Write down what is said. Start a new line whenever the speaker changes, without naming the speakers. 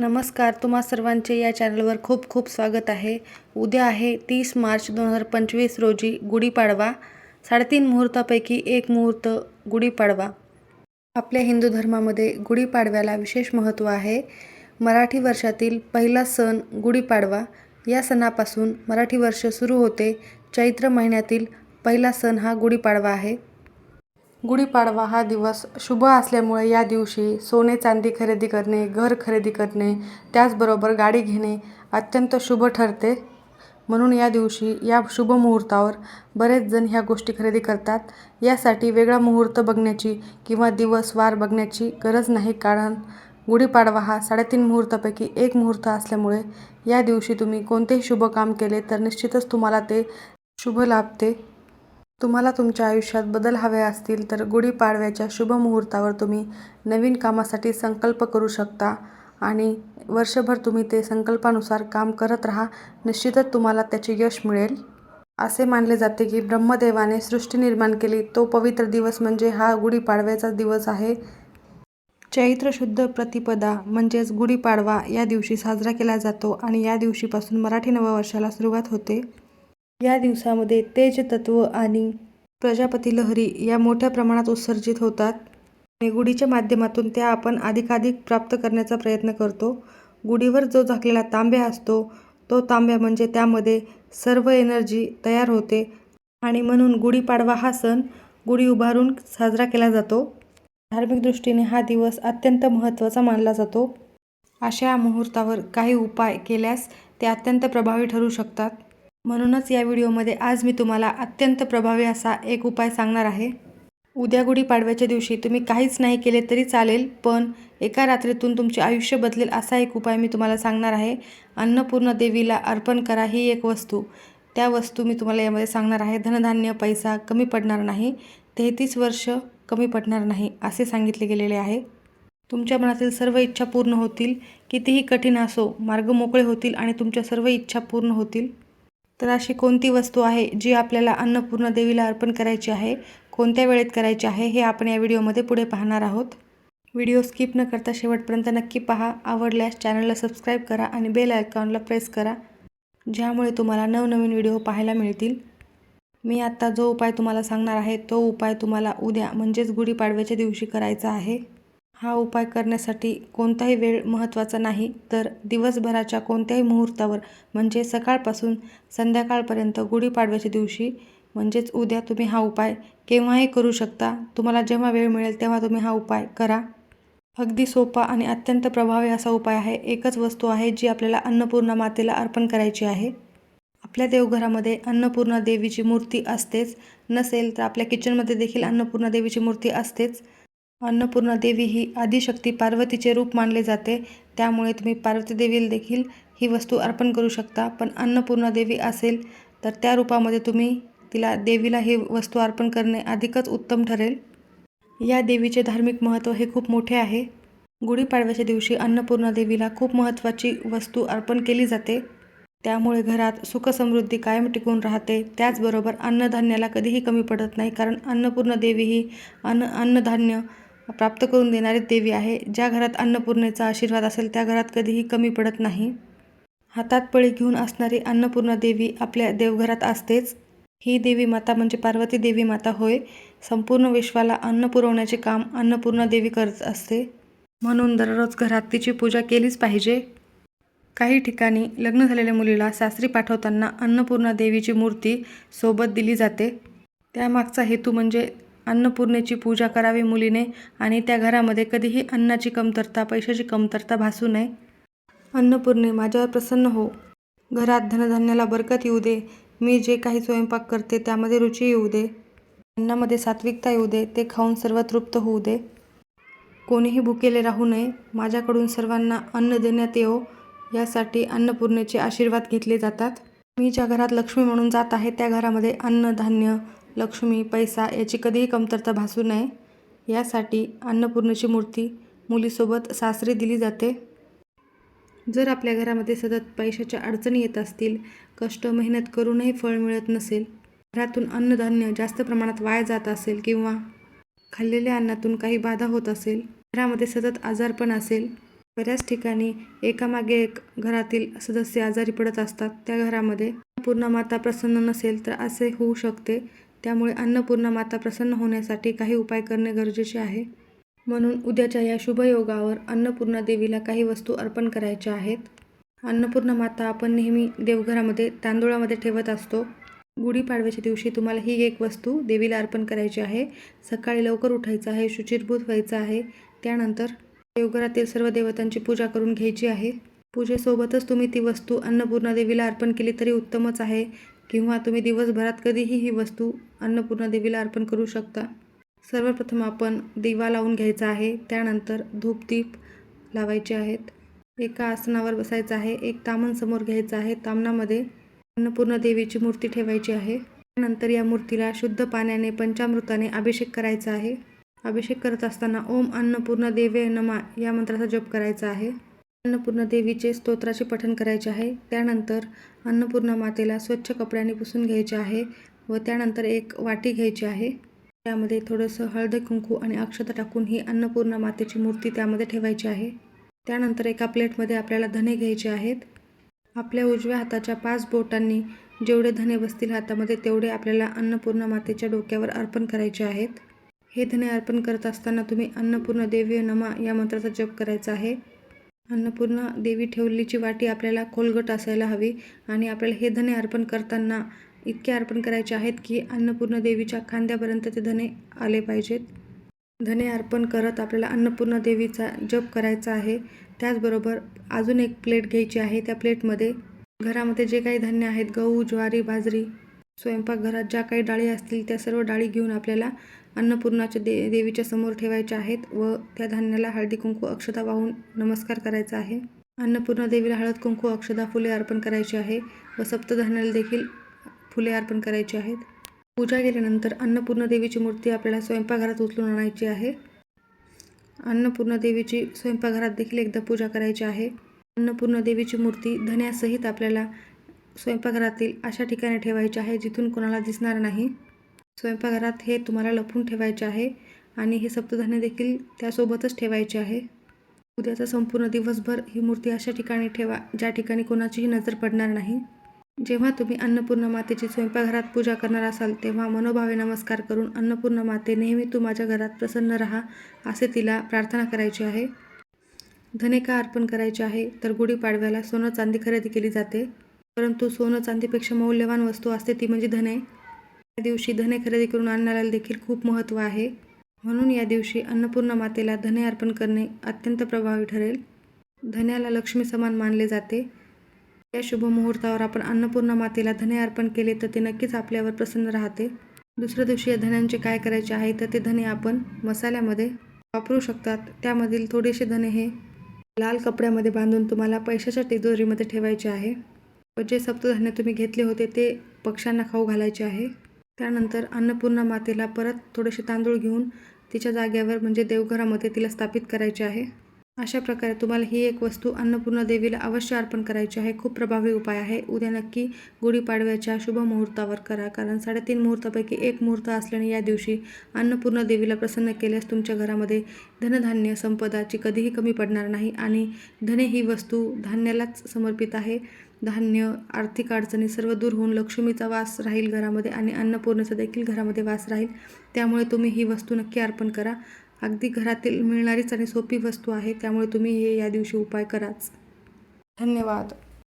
नमस्कार तुम्हा सर्वांचे या चॅनलवर खूप खूप स्वागत आहे. उद्या आहे तीस मार्च दोन हजार पंचवीस रोजी गुढीपाडवा. साडेतीन मुहूर्तापैकी एक मुहूर्त गुढीपाडवा. आपल्या हिंदू धर्मामध्ये गुढीपाडव्याला विशेष महत्त्व आहे. मराठी वर्षातील पहिला सण गुढीपाडवा. या सणापासून मराठी वर्ष सुरू होते. चैत्र महिन्यातील पहिला सण हा गुढीपाडवा आहे. गुढीपाडवा हा दिवस शुभ असल्यामुळे या दिवशी सोने चांदी खरेदी करणे घर खरेदी करणे त्याचबरोबर गाडी घेणे अत्यंत शुभ ठरते. म्हणून या दिवशी या शुभ मुहूर्तावर बरेच जण ह्या गोष्टी खरेदी करतात. यासाठी वेगळा मुहूर्त बघण्याची किंवा दिवस वार बघण्याची गरज नाही. कारण गुढीपाडवा हा साडेतीन मुहूर्तापैकी एक मुहूर्त असल्यामुळे या दिवशी तुम्ही कोणतेही शुभ काम केले तर निश्चितच तुम्हाला ते शुभ लाभते. तुम्हाला तुमच्या आयुष्यात बदल हवे असतील तर गुढीपाडव्याच्या शुभ मुहूर्तावर तुम्ही नवीन कामासाठी संकल्प करू शकता आणि वर्षभर तुम्ही ते संकल्पानुसार काम करत राहा. निश्चितच तुम्हाला त्याचे यश मिळेल. असे मानले जाते की ब्रह्मदेवाने सृष्टी निर्माण केली. तो पवित्र दिवस म्हणजे हा गुढीपाडव्याचा दिवस आहे. चैत्र शुद्ध प्रतिपदा म्हणजेच गुढीपाडवा या दिवशी साजरा केला जातो आणि या दिवशीपासून मराठी नववर्षाला सुरुवात होते. या दिवसामध्ये तेज तत्व आणि प्रजापती लहरी या मोठ्या प्रमाणात उत्सर्जित होतात. आणि गुढीच्या माध्यमातून त्या आपण अधिकाधिक प्राप्त करण्याचा प्रयत्न करतो. गुढीवर जो झाकलेला तांब्या असतो तो तांब्या म्हणजे त्यामध्ये सर्व एनर्जी तयार होते. आणि म्हणून गुढीपाडवा हा सण गुढी उभारून साजरा केला जातो. धार्मिक दृष्टीने हा दिवस अत्यंत महत्त्वाचा मानला जातो. अशा मुहूर्तावर काही उपाय केल्यास ते अत्यंत प्रभावी ठरू शकतात. म्हणूनच या व्हिडिओमध्ये आज मी तुम्हाला अत्यंत प्रभावी असा एक उपाय सांगणार आहे. उद्या गुढीपाडव्याच्या दिवशी तुम्ही काहीच नाही केले तरी चालेल पण एका रात्रीतून तुमचे आयुष्य बदलेल असा एक उपाय मी तुम्हाला सांगणार आहे. अन्नपूर्ण देवीला अर्पण करा ही एक वस्तू. त्या वस्तू मी तुम्हाला यामध्ये सांगणार आहे. धनधान्य पैसा कमी पडणार नाही. तेहतीस वर्ष कमी पडणार नाही असे सांगितले गेलेले आहे. तुमच्या मनातील सर्व इच्छा पूर्ण होतील. कितीही कठीण असो मार्ग मोकळे होतील आणि तुमच्या सर्व इच्छा पूर्ण होतील. तर अशी कोणती वस्तू आहे जी आपल्याला अन्नपूर्ण देवीला अर्पण करायची आहे? कोणत्या वेळेत करायची आहे? हे आपण या व्हिडिओमध्ये पुढे पाहणार आहोत. व्हिडिओ स्किप न करता शेवटपर्यंत नक्की पहा. आवडल्यास चॅनलला सबस्क्राईब करा आणि बेल आयकॉनला प्रेस करा ज्यामुळे तुम्हाला नवनवीन व्हिडिओ पाहायला मिळतील. मी आत्ता जो उपाय तुम्हाला सांगणार आहे तो उपाय तुम्हाला उद्या म्हणजेच गुढीपाडव्याच्या दिवशी करायचा आहे. हा उपाय करण्यासाठी कोणताही वेळ महत्त्वाचा नाही. तर दिवसभराच्या कोणत्याही मुहूर्तावर म्हणजे सकाळपासून संध्याकाळपर्यंत गुढीपाडव्याच्या दिवशी म्हणजेच उद्या तुम्ही हा उपाय केव्हाही करू शकता. तुम्हाला जेव्हा वेळ मिळेल तेव्हा तुम्ही हा उपाय करा. अगदी सोपा आणि अत्यंत प्रभावी असा उपाय आहे. एकच वस्तू आहे जी आपल्याला अन्नपूर्णा मातेला अर्पण करायची आहे. आपल्या देवघरामध्ये अन्नपूर्णा देवीची मूर्ती असतेच. नसेल तर आपल्या किचनमध्ये देखील अन्नपूर्णा देवीची मूर्ती असतेच. अन्नपूर्णा देवी ही आदिशक्ती पार्वतीचे रूप मानले जाते. त्यामुळे तुम्ही पार्वती देवीला देखील ही वस्तू अर्पण करू शकता. पण अन्नपूर्णा देवी असेल तर त्या रूपामध्ये तुम्ही तिला देवीला ही वस्तू अर्पण करणे अधिकच उत्तम ठरेल. या देवीचे धार्मिक महत्त्व हे खूप मोठे आहे. गुढीपाडव्याच्या दिवशी अन्नपूर्णा देवीला खूप महत्त्वाची वस्तू अर्पण केली जाते. त्यामुळे घरात सुखसमृद्धी कायम टिकून राहते. त्याचबरोबर अन्नधान्याला कधीही कमी पडत नाही कारण अन्नपूर्णा देवी ही अन्न अन्नधान्य प्राप्त करून देणारी देवी आहे. ज्या घरात अन्नपूर्णेचा आशीर्वाद असेल त्या घरात कधीही कमी पडत नाही. हातात पळी घेऊन असणारी अन्नपूर्णा देवी आपल्या देवघरात असतेच. ही देवी माता म्हणजे पार्वती देवी माता होय. संपूर्ण विश्वाला अन्न पुरवण्याचे काम अन्नपूर्णा देवी करत असते. म्हणून दररोज घरात तिची पूजा केलीच पाहिजे. काही ठिकाणी लग्न झालेल्या मुलीला सासरी पाठवताना अन्नपूर्णा देवीची मूर्ती सोबत दिली जाते. त्यामागचा हेतू म्हणजे अन्नपूर्णेची पूजा करावी मुलीने आणि त्या घरामध्ये कधीही अन्नाची कमतरता पैशाची कमतरता भासू नये. अन्नपूर्णे माझ्यावर प्रसन्न हो. घरात धनधान्याला बरकत येऊ दे. मी जे काही स्वयंपाक करते त्यामध्ये रुची येऊ दे. अन्नामध्ये सात्विकता येऊ दे. ते खाऊन सर्व तृप्त होऊ दे. कोणीही भुकेले राहू नये. माझ्याकडून सर्वांना अन्न देण्यात येवो. यासाठी अन्नपूर्णेचे आशीर्वाद घेतले जातात. मी ज्या घरात लक्ष्मी म्हणून जात आहे त्या घरामध्ये अन्न धान्य लक्ष्मी पैसा याची कधीही कमतरता भासू नये. यासाठी अन्नपूर्णेची मूर्ती मुलीसोबत सासरी दिली जाते. जर आपल्या घरामध्ये सतत पैशाच्या अडचणी येत असतील कष्ट मेहनत करूनही फळ मिळत नसेल घरातून अन्नधान्य जास्त प्रमाणात वाया जात असेल किंवा खाल्लेल्या अन्नातून काही बाधा होत असेल घरामध्ये सतत आजारपण असेल बऱ्याच ठिकाणी एकामागे एक घरातील सदस्य आजारी पडत असतात. त्या घरामध्ये पूर्ण माता प्रसन्न नसेल तर असे होऊ शकते. त्यामुळे अन्नपूर्णा माता प्रसन्न होण्यासाठी काही उपाय करणे गरजेचे आहे. म्हणून उद्याच्या या शुभयोगावर अन्नपूर्णा देवीला काही वस्तू अर्पण करायच्या आहेत. अन्नपूर्णा माता आपण नेहमी देवघरामध्ये तांदूळामध्ये ठेवत असतो. गुढीपाडव्याच्या दिवशी तुम्हाला ही एक वस्तू देवीला अर्पण करायची आहे. सकाळी लवकर उठायचं आहे शुचिरभूत व्हायचं आहे. त्यानंतर देवघरातील सर्व देवतांची पूजा करून घ्यायची आहे. पूजेसोबतच तुम्ही ती वस्तू अन्नपूर्णा देवीला अर्पण केली तरी उत्तमच आहे. किंवा तुम्ही दिवसभरात कधीही ही वस्तू अन्नपूर्णा देवीला अर्पण करू शकता. सर्वप्रथम आपण दिवा लावून घ्यायचा आहे. त्यानंतर धूपदीप लावायचे आहेत. एका आसनावर बसायचं आहे. एक तामण समोर घ्यायचं आहे. तामणामध्ये अन्नपूर्णा देवीची मूर्ती ठेवायची आहे. त्यानंतर या मूर्तीला शुद्ध पाण्याने पंचामृताने अभिषेक करायचा आहे. अभिषेक करत असताना ओम अन्नपूर्णा देवे नमा या मंत्राचा जप करायचा आहे. अन्नपूर्णा देवीचे स्तोत्राचे पठण करायचे आहे. त्यानंतर अन्नपूर्णा मातेला स्वच्छ कपड्याने पुसून घ्यायचे आहे व त्यानंतर एक वाटी घ्यायची आहे. त्यामध्ये थोडंसं हळदी कुंकू आणि अक्षता टाकून ही अन्नपूर्णा मातेची मूर्ती त्यामध्ये ठेवायची आहे. त्यानंतर एका प्लेटमध्ये आपल्याला धने घ्यायचे आहेत. आपल्या उजव्या हाताच्या पाच बोटांनी जेवढे धने बसतील हातामध्ये तेवढे आपल्याला अन्नपूर्णा मातेच्या डोक्यावर अर्पण करायचे आहेत. हे धने अर्पण करत असताना तुम्ही अन्नपूर्णा देवी नमा या मंत्राचा जप करायचा आहे. अन्नपूर्णा देवी ठेवलेलीची वाटी आपल्याला खोलगट असायला हवी आणि आपल्याला हे धने अर्पण करताना इतके अर्पण करायचे आहेत की अन्नपूर्णा देवीच्या खांद्यापर्यंत ते धने आले पाहिजेत. धने अर्पण करत आपल्याला अन्नपूर्णा देवीचा जप करायचा आहे. त्याचबरोबर अजून एक प्लेट घ्यायची आहे. त्या प्लेटमध्ये घरामध्ये जे काही धान्य आहेत गहू ज्वारी बाजरी स्वयंपाकघरात ज्या काही डाळी असतील त्या सर्व डाळी घेऊन आपल्याला अन्नपूर्णाच्या दे देवीच्या समोर ठेवायच्या आहेत व त्या धान्याला हळदी कुंकू अक्षता वाहून नमस्कार करायचा आहे. अन्नपूर्णा देवीला हळद कुंकू अक्षता फुले अर्पण करायची आहे व सप्तधान्याला देखील फुले अर्पण करायची आहेत. पूजा केल्यानंतर अन्नपूर्णा देवीची मूर्ती आपल्याला स्वयंपाकघरात उचलून आणायची आहे. अन्नपूर्णा देवीची स्वयंपाकघरात देखील एकदा पूजा करायची आहे. अन्नपूर्णा देवीची मूर्ती धन्यासहित आपल्याला स्वयंपाकघरातील अशा ठिकाणी ठेवायचे आहे जिथून कोणाला दिसणार नाही. स्वयंपाकघरात हे तुम्हाला लपून ठेवायचे आहे आणि हे सप्तधान्य देखील त्यासोबतच ठेवायचे आहे. उद्याचा संपूर्ण दिवसभर ही मूर्ती अशा ठिकाणी ठेवा ज्या ठिकाणी कोणाचीही नजर पडणार नाही. जेव्हा तुम्ही अन्नपूर्णा मातेची स्वयंपाकघरात पूजा करणार असाल तेव्हा मनोभावे नमस्कार करून अन्नपूर्णा माते नेहमी तू माझ्या घरात प्रसन्न राहा असे तिला प्रार्थना करायची आहे. धने का अर्पण करायचे आहे तर गुढीपाडव्याला सोनं चांदी खरेदी केली जाते. परंतु सोनं चांदीपेक्षा मौल्यवान वस्तू असते ती म्हणजे धने. या दिवशी धने खरेदी करून आणणाऱ्याला देखील खूप महत्त्व आहे. म्हणून या दिवशी अन्नपूर्णा मातेला धने अर्पण करणे अत्यंत प्रभावी ठरेल. धन्याला लक्ष्मी समान मानले जाते. या शुभ मुहूर्तावर आपण अन्नपूर्णा मातेला धने अर्पण केले तर ते नक्कीच आपल्यावर प्रसन्न राहते. दुसऱ्या दिवशी या धन्यांचे काय करायचे आहे तर ते धने आपण मसाल्यामध्ये वापरू शकतात. त्यामधील थोडेसे धने हे लाल कपड्यामध्ये बांधून तुम्हाला पैशाच्या तिजोरीमध्ये ठेवायचे आहे. व जे सप्तधान्य तुम्ही घेतले होते ते पक्ष्यांना खाऊ घालायचे आहे. त्यानंतर अन्नपूर्णा मातेला परत थोडेसे तांदूळ घेऊन तिच्या जाग्यावर म्हणजे देवघरामध्ये तिला स्थापित करायचे आहे. अशा प्रकारे तुम्हाला ही एक वस्तू अन्नपूर्णा देवीला अवश्य अर्पण करायची आहे. खूप प्रभावी उपाय आहे. उद्या नक्की गुढीपाडव्याच्या शुभ मुहूर्तावर करा कारण साडेतीन मुहूर्तापैकी एक मुहूर्त असल्याने या दिवशी अन्नपूर्णा देवीला प्रसन्न केल्यास तुमच्या घरामध्ये धनधान्य संपदाची कधीही कमी पडणार नाही. आणि धने ही वस्तू धान्यालाच समर्पित आहे. धान्य आर्थिक अडचणी सर्व दूर होऊन लक्ष्मीचा वास राहील घरामध्ये आणि अन्नपूर्णेचा देखील घरामध्ये वास राहील. त्यामुळे तुम्ही ही वस्तू नक्की अर्पण करा. अगदी घरातील मिळणारीच आणि सोपी वस्तू आहे त्यामुळे तुम्ही हे या दिवशी उपाय कराच. धन्यवाद.